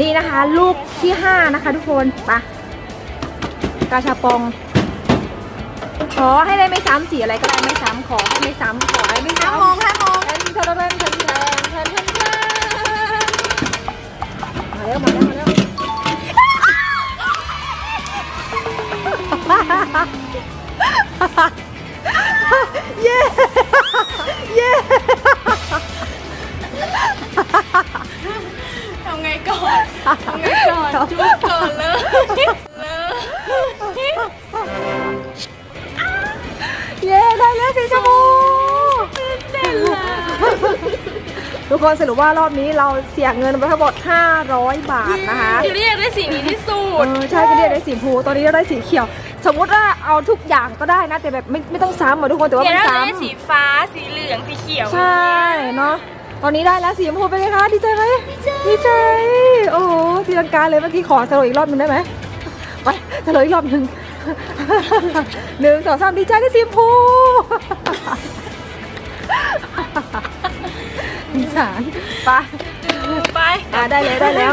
นี่นะคะ ลูกที่ห้านะคะ ทุกคนปะกาชาปอง ขอให้ได้ไม่ซ้ำสีอะไรก็ได้ไม่ซ้ำขอให้ไม่ซ้ำขอให้ไม่ซ้ำมองห้มองเทนเพิ่มเรนเพิ่เพิ่มาแล้วมาแล้วมาแล้วเย้ ไงก่อนจุ๊บก่อนเลยเลยเย้ได้แล้วสีชมพูทุกคนสรุปว่ารอบนี้เราเสียเงินไปทั้งหมด 500 บาทนะคะอยู่นี่อยากได้สีนี้ที่สุเอดอใช่ก็เรียกได้สีชมพูตอนนี้เราได้สีเขียว สมมุติว่าเอาทุกอย่างก็ได้นะ แต่แบบไม่ไม่ต้องซ้ำอะทุกคนแต่ว่าเดี๋ยวไม่เราจะซ้ได้สีฟ้าสีเหลืองสีเขียวำใช่เนาะตอนนี้ได้แล้วสีชมพูเป็นไงคะดีใจไหมดีใจโอ้โหตี ลังกาเลยเมื่อกี้ขอสโลอีกรอบหนึ่งได้ไหมไปสโลอีกรอบหนึ่งหนึ่งสองสามดีใจกับสีชมพูสงสารไปไปอะได้เลยได้แล้ว